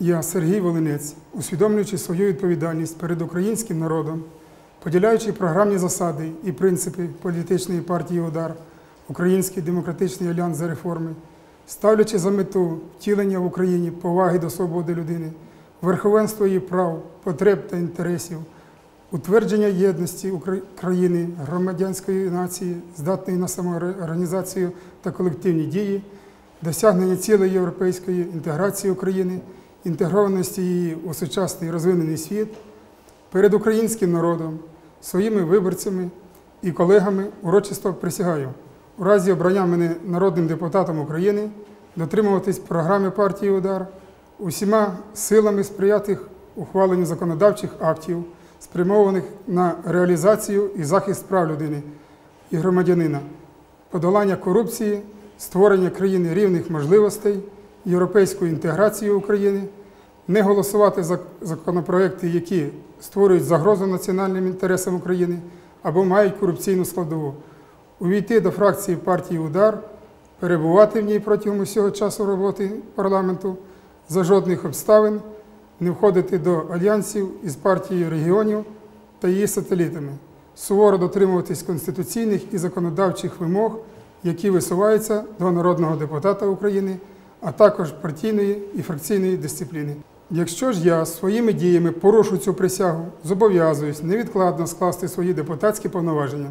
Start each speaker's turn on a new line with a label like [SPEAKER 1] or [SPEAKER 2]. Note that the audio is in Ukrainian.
[SPEAKER 1] Я, Сергій Волинець, усвідомлюючи свою відповідальність перед українським народом, поділяючи програмні засади і принципи політичної партії Удар, Український демократичний альянс за реформи, ставлячи за мету втілення в Україні поваги до свободи людини, верховенства її прав, потреб та інтересів, утвердження єдності країни, громадянської нації, здатної на самоорганізацію та колективні дії, досягнення цілей європейської інтеграції України, інтегрованості її у сучасний розвинений світ, перед українським народом, своїми виборцями і колегами урочисто присягаю у разі обрання мене народним депутатом України дотримуватись програми партії Удар, усіма силами сприяти ухваленню законодавчих актів, спрямованих на реалізацію і захист прав людини і громадянина, подолання корупції, створення країни рівних можливостей, європейську інтеграцію України, не голосувати за законопроекти, які створюють загрозу національним інтересам України або мають корупційну складову, увійти до фракції партії Удар, перебувати в ній протягом усього часу роботи парламенту, за жодних обставин не входити до альянсів із партією регіонів та її сателітами, суворо дотримуватись конституційних і законодавчих вимог, які висуваються до народного депутата України, а також партійної і фракційної дисципліни. Якщо ж я своїми діями порушу цю присягу, зобов'язуюсь невідкладно скласти свої депутатські повноваження.